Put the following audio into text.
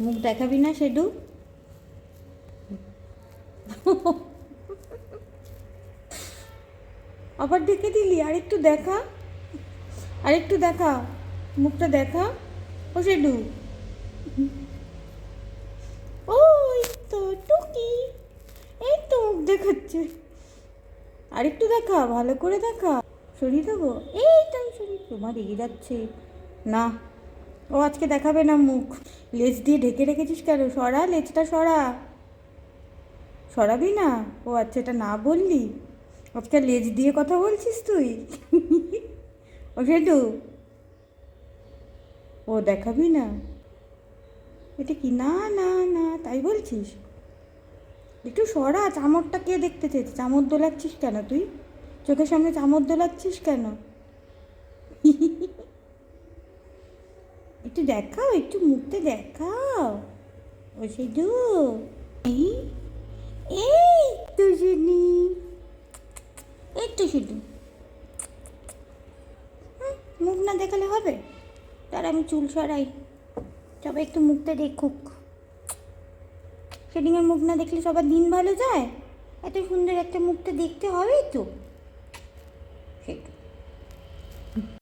মুখ দেখাবি না সেডু? আবার ডেকে দিলি আরেকটু দেখা। আরেকটু দেখা, মুখটা দেখা। ও সেডু? ও এই তো টুকি, এই তো মুখ দেখাচ্ছে। আরেকটু দেখা, ভালো করে দেখা। সরিয়ে দেবো? এই তো আমি সরিয়ে তোমার এগিয়ে যাচ্ছে। না। ও আজকে দেখাবে না মুখ। লেজ দিয়ে ঢেকে রেখেছিস কেন? সরা, লেজটা সরা। সরাবি না? ও আচ্ছা এটা না বললি? আজকে লেজ দিয়ে কথা বলছিস তুই? ও সেটু ও দেখাবি না? এটা কি? না না না, তাই বলছিস? একটু সরা, চামড়টা কে দেখতে চেয়েছে? চামড় দোলাচ্ছিস কেন তুই? চোখের সামনে চামড় দোলাচ্ছিস কেন? একটু দেখাও, একটু মুখতে দেখাও। ও সিধু। এই এই তো শুনি এই তো শুধু মুখ না দেখালে হবে? তার আমি চুল সরাই। সবাই একটু মুখটা দেখুক। শেডিংয়ের মুখ না দেখলে সবার দিন ভালো যায়? এত সুন্দর একটা মুখটা দেখতে হবেই তো। সেটা